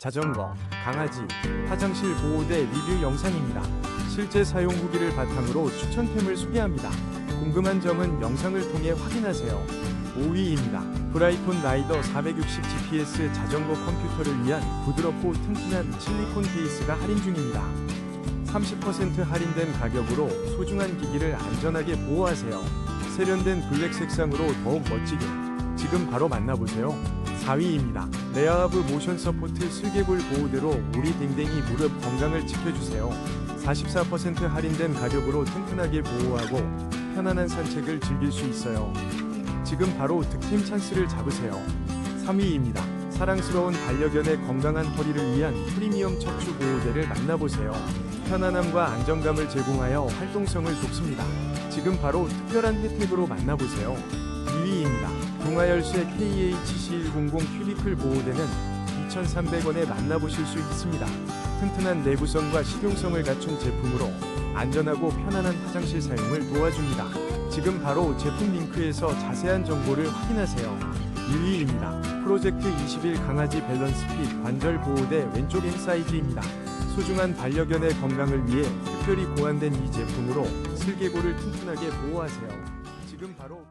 자전거, 강아지, 화장실 보호대 리뷰 영상입니다. 실제 사용 후기를 바탕으로 추천템을 소개합니다. 궁금한 점은 영상을 통해 확인하세요. 5위입니다. 브라이톤 라이더 460 GPS 자전거 컴퓨터를 위한 부드럽고 튼튼한 실리콘 케이스가 할인 중입니다. 30% 할인된 가격으로 소중한 기기를 안전하게 보호하세요. 세련된 블랙 색상으로 더욱 멋지게 지금 바로 만나보세요. 4위입니다. 레아하브 모션 서포트 슬개골 보호대로 우리 댕댕이 무릎 건강을 지켜주세요. 44% 할인된 가격으로 튼튼하게 보호하고 편안한 산책을 즐길 수 있어요. 지금 바로 득템 찬스를 잡으세요. 3위입니다. 사랑스러운 반려견의 건강한 허리를 위한 프리미엄 척추 보호대를 만나보세요. 편안함과 안정감을 제공하여 활동성을 돕습니다. 지금 바로 특별한 혜택으로 만나보세요. 2위입니다. 동아열쇠 KHC100 큐리클 보호대는 2,300원에 만나보실 수 있습니다. 튼튼한 내구성과 실용성을 갖춘 제품으로 안전하고 편안한 화장실 사용을 도와줍니다. 지금 바로 제품 링크에서 자세한 정보를 확인하세요. 1위입니다. 프로젝트 21 강아지 밸런스 핏 관절 보호대 왼쪽 M 사이즈입니다. 소중한 반려견의 건강을 위해 특별히 고안된 이 제품으로 슬개골을 튼튼하게 보호하세요. 지금 바로